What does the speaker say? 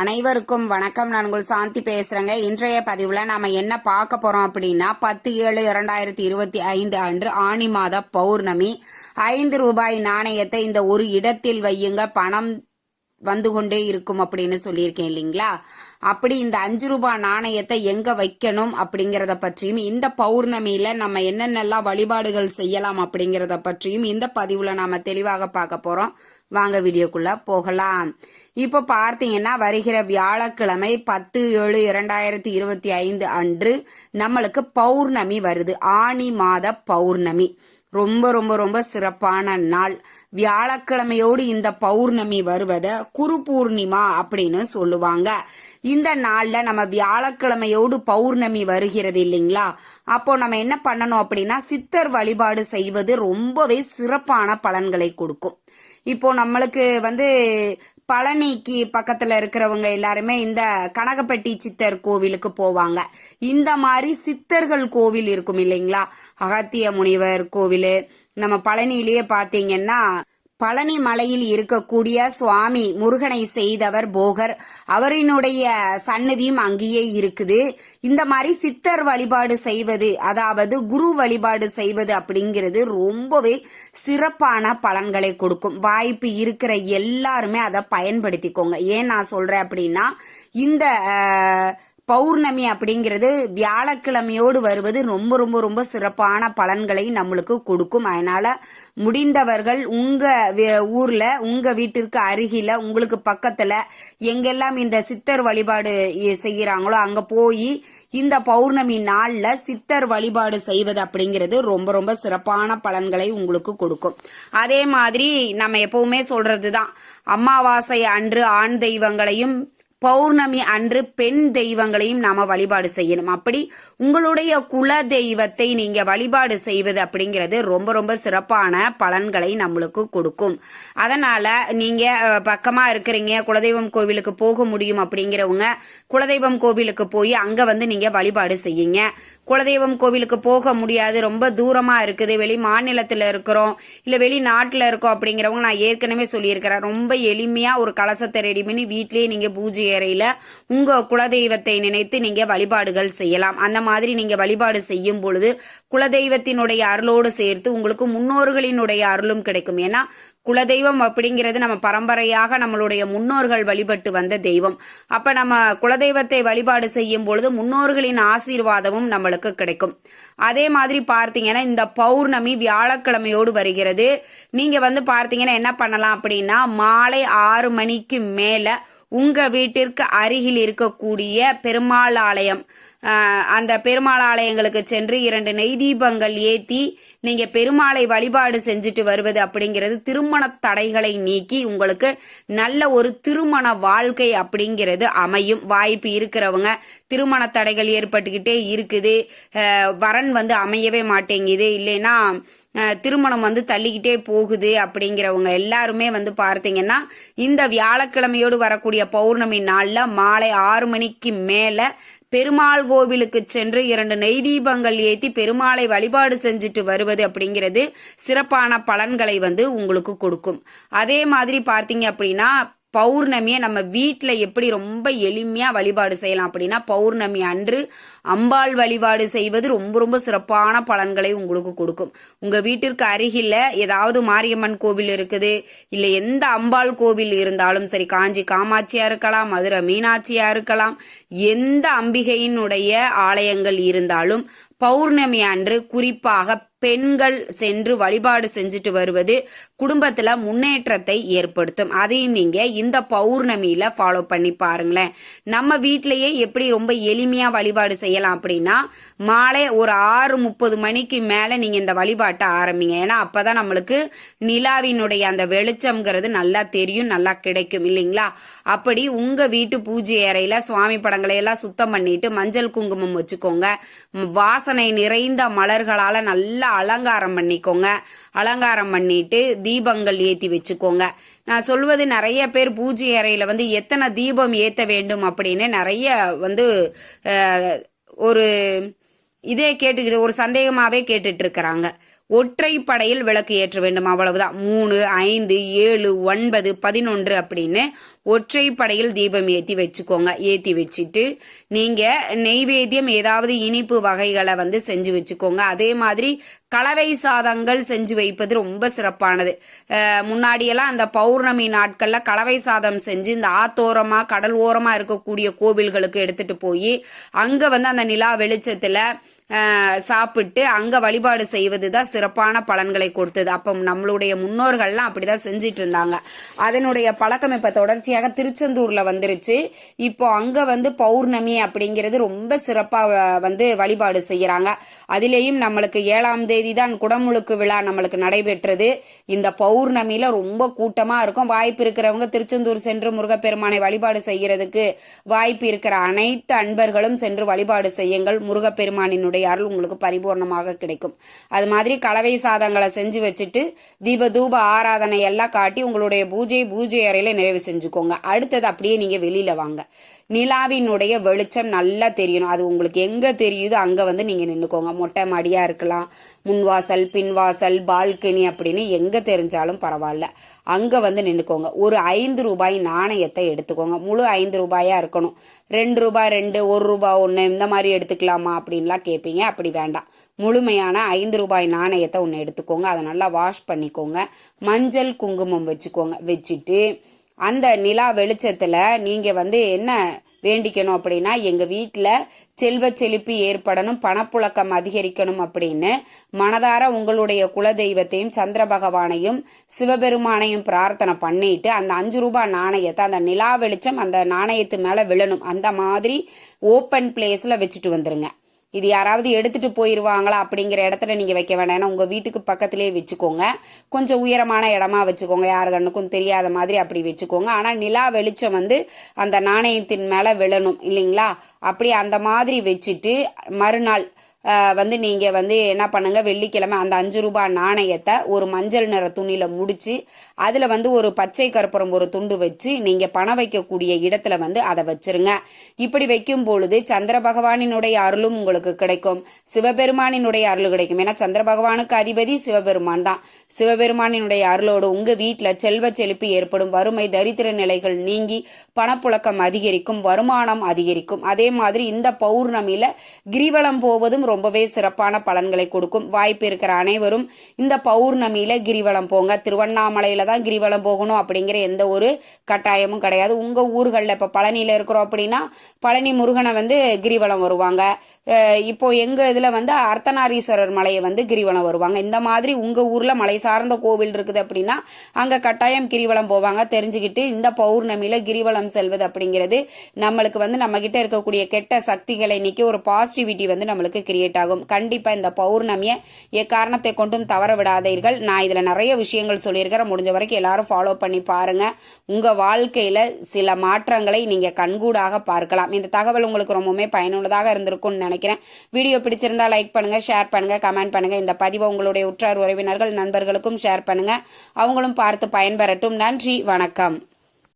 அனைவருக்கும் வணக்கம். நான் உங்கள் சாந்தி பேசுறேங்க. இன்றைய பதிவுல நாம என்ன பார்க்க போறோம் அப்படின்னா பத்து ஏழு இரண்டாயிரத்தி இருபத்தி ஐந்து அன்று ஆணி மாத பௌர்ணமி. ஐந்து ரூபாய் நாணயத்தை இந்த ஒரு இடத்தில் வையுங்க. பணம் வந்து கொண்டே இருக்கும் அப்படின்னு சொல்லியிருக்கேன் இல்லைங்களா? அப்படி இந்த அஞ்சு ரூபாய் நாணயத்தை எங்க வைக்கணும் அப்படிங்கறத பற்றியும் இந்த பௌர்ணமியில நம்ம என்னென்னலாம் வழிபாடுகள் செய்யலாம் அப்படிங்கறத பற்றியும் இந்த பதிவுல நாம தெளிவாக பார்க்க போறோம். வாங்க வீடியோக்குள்ள போகலாம். இப்போ பார்த்தீங்கன்னா வருகிற வியாழக்கிழமை பத்து ஏழு இரண்டாயிரத்தி இருபத்தி ஐந்து அன்று நம்மளுக்கு பௌர்ணமி வருது. ஆணி மாத பௌர்ணமி. ரொம்ப ரொம்ப ரொம்ப சிறப்பான நாள். வியாழக்கிழமையோடு இந்த பௌர்ணமி வருவத குரு பூர்ணிமா அப்படின்னு சொல்லுவாங்க. இந்த நாள்ல நம்ம வியாழக்கிழமையோடு பௌர்ணமி வருகிறது இல்லைங்களா? அப்போ நம்ம என்ன பண்ணணும் அப்படின்னா சித்தர் வழிபாடு செய்வது ரொம்பவே சிறப்பான பலன்களை கொடுக்கும். இப்போ நம்மளுக்கு வந்து பழனிக்கு பக்கத்துல இருக்கிறவங்க எல்லாருமே இந்த கனகப்பட்டி சித்தர் கோவிலுக்கு போவாங்க. இந்த மாதிரி சித்தர்கள் கோவில் இருக்கும் இல்லைங்களா? அகத்திய முனிவர் கோவில். நம்ம பழனியிலேயே பாத்தீங்கன்னா பழனி மலையில் இருக்கக்கூடிய சுவாமி முருகனை செய்தவர் போகர். அவரினுடைய சன்னதியும் அங்கேயே இருக்குது. இந்த மாதிரி சித்தர் வழிபாடு செய்வது அதாவது குரு வழிபாடு செய்வது அப்படிங்கிறது ரொம்பவே சிறப்பான பலன்களை கொடுக்கும். வாய்ப்பு இருக்கிற எல்லாருமே அதை பயன்படுத்திக்கோங்க. ஏன் நான் சொல்றேன் அப்படின்னா இந்த பௌர்ணமி அப்படிங்கிறது வியாழக்கிழமையோடு வருவது ரொம்ப ரொம்ப ரொம்ப சிறப்பான பலன்களை நம்மளுக்கு கொடுக்கும். அதனால் முடிந்தவர்கள் உங்கள் ஊரில் உங்கள் வீட்டிற்கு அருகில் உங்களுக்கு பக்கத்தில் எங்கெல்லாம் இந்த சித்தர் வழிபாடு செய்கிறாங்களோ அங்கே போய் இந்த பௌர்ணமி நாளில் சித்தர் வழிபாடு செய்வது அப்படிங்கிறது ரொம்ப ரொம்ப சிறப்பான பலன்களை உங்களுக்கு கொடுக்கும். அதே மாதிரி நம்ம எப்பவுமே சொல்றதுதான். அமாவாசை அன்று ஆண் தெய்வங்களையும் பௌர்ணமி அன்று பெண் தெய்வங்களையும் நாம வழிபாடு செய்யணும். அப்படி உங்களுடைய குல தெய்வத்தை நீங்க வழிபாடு செய்வது அப்படிங்கிறது ரொம்ப ரொம்ப சிறப்பான பலன்களை நம்மளுக்கு கொடுக்கும். அதனால நீங்க பக்கமா இருக்கிறீங்க குலதெய்வம் கோவிலுக்கு போக முடியும் அப்படிங்கிறவங்க குலதெய்வம் கோவிலுக்கு போய் அங்க வந்து நீங்க வழிபாடு செய்யுங்க. குலதெய்வம் கோவிலுக்கு போக முடியாது ரொம்ப தூரமா இருக்குது வெளி மாநிலத்துல இருக்கிறோம் இல்ல வெளிநாட்டுல இருக்கோம் அப்படிங்கிறவங்க நான் ஏற்கனவே சொல்லியிருக்கிறேன். ரொம்ப எளிமையா ஒரு கலசத்தை ரெடி பண்ணி வீட்லயே நீங்க பூஜை அறையில் உங்க குலதெய்வத்தை நினைத்து நீங்க வழிபாடுகள் செய்யலாம். அந்த மாதிரி நீங்க வழிபாடு செய்யும் பொழுது குலதெய்வத்தினுடைய அருளோடு சேர்த்து உங்களுக்கு முன்னோர்களினுடைய அருளும் கிடைக்கும். ஏன்னா குலதெய்வம் அப்படிங்கிறது நம்ம பரம்பரையாக நம்மளுடைய முன்னோர்கள் வழிபட்டு வந்த தெய்வம். அப்ப நம்ம குலதெய்வத்தை வழிபாடு செய்யும் பொழுது முன்னோர்களின் ஆசீர்வாதமும் நம்மளுக்கு கிடைக்கும். அதே மாதிரி பார்த்தீங்கன்னா இந்த பௌர்ணமி வியாழக்கிழமையோடு வருகிறது. நீங்க வந்து பார்த்தீங்கன்னா என்ன பண்ணலாம் அப்படின்னா மாலை ஆறு மணிக்கு மேல உங்க வீட்டிற்கு அருகில் இருக்கக்கூடிய பெருமாள் ஆலயம் அந்த பெருமாள் ஆலயங்களுக்கு சென்று இரண்டு நெய் தீபங்கள் ஏத்தி நீங்க பெருமாளை வழிபாடு செஞ்சுட்டு வருவது அப்படிங்கிறது திருமண தடைகளை நீக்கி உங்களுக்கு நல்ல ஒரு திருமண வாழ்க்கை அப்படிங்கிறது அமையும். வாய்ப்பு இருக்கிறவங்க திருமண தடைகள் ஏற்பட்டுக்கிட்டே இருக்குது. வரன் வந்து அமையவே மாட்டேங்குது. இல்லைன்னா திருமணம் வந்து தள்ளிக்கிட்டே போகுது அப்படிங்கிறவங்க எல்லாருமே வந்து பார்த்தீங்கன்னா இந்த வியாழக்கிழமையோடு வரக்கூடிய பௌர்ணமி நாளில் மாலை ஆறு மணிக்கு மேலே பெருமாள் கோவிலுக்கு சென்று இரண்டு நெய் தீபங்கள் ஏற்றி பெருமாளை வழிபாடு செஞ்சுட்டு வருவது அப்படிங்கிறது சிறப்பான பலன்களை வந்து உங்களுக்கு கொடுக்கும். அதே மாதிரி பார்த்தீங்க அப்படின்னா பௌர்ணமியை நம்ம வீட்டில் எப்படி ரொம்ப எளிமையாக வழிபாடு செய்யலாம் அப்படின்னா பௌர்ணமி அன்று அம்பாள் வழிபாடு செய்வது ரொம்ப ரொம்ப சிறப்பான பலன்களை உங்களுக்கு கொடுக்கும். உங்கள் வீட்டிற்கு அருகில் ஏதாவது மாரியம்மன் கோவில் இருக்குது இல்லை எந்த அம்பாள் கோவில் இருந்தாலும் சரி காஞ்சி காமாட்சியாக இருக்கலாம் மதுரை மீனாட்சியாக இருக்கலாம் எந்த அம்பிகையினுடைய ஆலயங்கள் இருந்தாலும் பௌர்ணமி அன்று குறிப்பாக பெண்கள் சென்று வழிபாடு செஞ்சுட்டு வருவது குடும்பத்துல முன்னேற்றத்தை ஏற்படுத்தும். அதையும் நீங்க இந்த பௌர்ணமியில ஃபாலோ பண்ணி பாருங்களேன். நம்ம வீட்டிலேயே எப்படி ரொம்ப எளிமையா வழிபாடு செய்யலாம் அப்படின்னா மாலை ஒரு ஆறு முப்பது மணிக்கு மேல நீங்க இந்த வழிபாட்டை ஆரம்பிங்க. ஏன்னா அப்பதான் நம்மளுக்கு நிலாவினுடைய அந்த வெளிச்சம்ங்கிறது நல்லா தெரியும் நல்லா கிடைக்கும் இல்லைங்களா? அப்படி உங்க வீட்டு பூஜை அறையில சுவாமி படங்களை எல்லாம் சுத்தம் பண்ணிட்டு மஞ்சள் குங்குமம் வச்சுக்கோங்க. வாச வாசனை நிறைந்த மலர்களால் நல்லா அலங்காரம் பண்ணிக்கோங்க. அலங்காரம் பண்ணிட்டு தீபங்கள் ஏற்றி வச்சுக்கோங்க. நான் சொல்வது நிறைய பேர் பூஜை அறையில் வந்து எத்தனை தீபம் ஏற்ற வேண்டும் அப்படின்னு நிறைய வந்து ஒரு இதே கேட்டுக்கிட்டு ஒரு சந்தேகமாகவே கேட்டுட்டு ஒற்றை படையில் விளக்கு ஏற்ற வேண்டும். அவ்வளவுதான். மூணு ஐந்து ஏழு ஒன்பது பதினொன்று அப்படின்னு ஒற்றை படையில் தீபம் ஏற்றி வச்சுக்கோங்க. ஏற்றி வச்சுட்டு நீங்கள் நெய்வேத்தியம் ஏதாவது இனிப்பு வகைகளை வந்து செஞ்சு வச்சுக்கோங்க. அதே மாதிரி கலவை சாதங்கள் செஞ்சு வைப்பது ரொம்ப சிறப்பானது. முன்னாடியெல்லாம் அந்த பௌர்ணமி நாட்களில் கலவை சாதம் செஞ்சு இந்த ஆத்தோரமாக கடல் ஓரமாக இருக்கக்கூடிய கோவில்களுக்கு எடுத்துட்டு போய் அங்கே வந்து அந்த நிலா வெளிச்சத்தில் சாப்பிட்டு அங்கே வழிபாடு செய்வது தான் சிறப்பான பலன்களை கொடுத்தது. அப்போ நம்மளுடைய முன்னோர்கள்லாம் அப்படிதான் செஞ்சிட்டு இருந்தாங்க. அதனுடைய பழக்கம் இப்போ தொடர்ச்சியாக திருச்செந்தூரில் வந்துருச்சு. இப்போ அங்கே வந்து பௌர்ணமி அப்படிங்கிறது ரொம்ப சிறப்பாக வந்து வழிபாடு செய்கிறாங்க அதுலேயும் நம்மளுக்கு ஏழாம் தேதி தான் குடமுழுக்கு விழா நம்மளுக்கு நடைபெற்றது. இந்த பௌர்ணமியில ரொம்ப கூட்டமா இருக்கும். வாய்ப்பு இருக்கிறவங்க திருச்செந்தூர் சென்று முருகப்பெருமானை வழிபாடு செய்யறதுக்கு வாய்ப்பு இருக்கிற அனைத்து அன்பர்களும் சென்று வழிபாடு செய்யுங்கள். முருகப்பெருமானினுடைய அருள் உங்களுக்கு பரிபூர்ணமாக கிடைக்கும். அது மாதிரி கலவை சாதங்களை செஞ்சு வச்சுட்டு தீப தூப ஆராதனை எல்லாம் காட்டி உங்களுடைய பூஜை பூஜை அறையில நிறைவு செஞ்சுக்கோங்க. அடுத்தது அப்படியே நீங்க வெளியில வாங்க. நிலாவினுடைய வெளிச்சம் நல்லா தெரியணும் அது உங்களுக்கு எங்க தெரியுதோ அங்க வந்து நீங்க நின்னுக்கோங்க. மொட்டை மாடியா இருக்கலாம் முன்வாசல் பின்வாசல் பால்கனி அப்படின்னு எங்க தெரிஞ்சாலும் பரவாயில்ல. அங்க வந்து நின்றுக்கோங்க ஒரு ஐந்து ரூபாய் நாணயத்தை எடுத்துக்கோங்க. முழு ஐந்து ரூபாயா இருக்கணும். ரெண்டு ரூபாய் ரெண்டு ஒரு ரூபாய் ஒன்று இந்த மாதிரி எடுத்துக்கலாமா அப்படின்லாம் கேட்பீங்க அப்படி வேண்டாம். முழுமையான ஐந்து ரூபாய் நாணயத்தை ஒன்று எடுத்துக்கோங்க. அதை நல்லா வாஷ் பண்ணிக்கோங்க. மஞ்சள் குங்குமம் வச்சுக்கோங்க. வச்சுட்டு அந்த நிலா வெளிச்சத்துல நீங்க வந்து என்ன வேண்டிக்கணும் அப்படின்னா எங்க வீட்டில் செல்வ செழிப்பு ஏற்படணும் பணப்புழக்கம் அதிகரிக்கணும் அப்படின்னு மனதார உங்களுடைய குலதெய்வத்தையும் சந்திர பகவானையும் சிவபெருமானையும் பிரார்த்தனை பண்ணிட்டு அந்த அஞ்சு ரூபாய் நாணயத்தை அந்த நிலா வெளிச்சம் அந்த நாணயத்து மேல விழணும். அந்த மாதிரி ஓப்பன் பிளேஸ்ல வச்சுட்டு வந்துருங்க. இது யாராவது எடுத்துட்டு போயிருவாங்களா அப்படிங்கிற இடத்துல நீங்க வைக்க வேண்டாம் உங்கள் உங்க வீட்டுக்கு பக்கத்திலேயே வச்சுக்கோங்க. கொஞ்சம் உயரமான இடமா வச்சுக்கோங்க. யாரு கண்ணுக்கும் தெரியாத மாதிரி அப்படி வச்சுக்கோங்க. ஆனா நிலா வெளிச்சம் வந்து அந்த நாணயத்தின் மேல விழணும் இல்லைங்களா? அப்படி அந்த மாதிரி வச்சுட்டு மறுநாள் வந்து நீங்கள் வந்து என்ன பண்ணுங்கள் வெள்ளிக்கிழமை அந்த அஞ்சு ரூபாய் நாணயத்தை ஒரு மஞ்சள் நிற துணியில் முடித்து அதில் வந்து ஒரு பச்சை கற்பூரம் ஒரு துண்டு வச்சு நீங்கள் பணம் வைக்கக்கூடிய இடத்துல வந்து அதை வச்சிருங்க. இப்படி வைக்கும் பொழுது சந்திர பகவானினுடைய அருளும் உங்களுக்கு கிடைக்கும். சிவபெருமானினுடைய அருள் கிடைக்கும். ஏன்னா சந்திர பகவானுக்கு அதிபதி சிவபெருமான் தான். சிவபெருமானினுடைய அருளோடு உங்கள் வீட்டில் செல்வ செழிப்பு ஏற்படும். வறுமை தரித்திர நிலைகள் நீங்கி பணப்புழக்கம் அதிகரிக்கும் வருமானம் அதிகரிக்கும். அதே மாதிரி இந்த பௌர்ணமியில் கிரிவலம் போவதும் ரொம்பவே சிறப்பான பலன்களை கொடுக்கும் வாய்ப்பு இருக்கிற அனைவரும் இந்த பௌர்ணமியில கிரிவலம் போங்க. திருவண்ணாமலையில தான் கிரிவலம் போகணும் அப்படிங்கிற எந்த ஒரு கட்டாயமும் கிடையாது. உங்க ஊர்களில் இப்ப பழனியில இருக்கிறோம் அப்படின்னா பழனி முருகனை வந்து கிரிவலம் வருவாங்க. இப்போ எங்க இதுல வந்து அர்த்தநாரீஸ்வரர் மலையை வந்து கிரிவலம் வருவாங்க. இந்த மாதிரி உங்க ஊர்ல மலை சார்ந்த கோவில் இருக்குது அப்படின்னா அங்க கட்டாயம் கிரிவலம் போவாங்க. தெரிஞ்சுக்கிட்டு இந்த பௌர்ணமியில கிரிவலம் செல்வது அப்படிங்கிறது நம்மளுக்கு வந்து நம்ம கிட்ட இருக்கக்கூடிய கெட்ட சக்திகளை நீக்கி ஒரு பாசிட்டிவிட்டி வந்து நம்மளுக்கு கிரியேட் ஆகும். கண்டிப்பா இந்த பௌர்ணமியை எக்காரணத்தை கொண்டும் தவற விடாதீர்கள். நான் இதுல நிறைய விஷயங்கள் சொல்லியிருக்கிறேன். முடிஞ்ச வரைக்கும் எல்லாரும் ஃபாலோ பண்ணி பாருங்க. உங்க வாழ்க்கையில சில மாற்றங்களை நீங்க கண்கூடாக பார்க்கலாம். இந்த தகவல் உங்களுக்கு ரொம்பவுமே பயனுள்ளதாக இருந்திருக்கும்னு நினைக்கிறேன். வீடியோ பிடிச்சிருந்தா லைக் பண்ணுங்க ஷேர் பண்ணுங்க கமெண்ட் பண்ணுங்க. இந்த பதிவை உங்களுடைய உற்றார் உறவினர்கள் நண்பர்களுக்கும் ஷேர் பண்ணுங்க. அவங்களும் பார்த்து பயன்பெறட்டும். நன்றி வணக்கம்.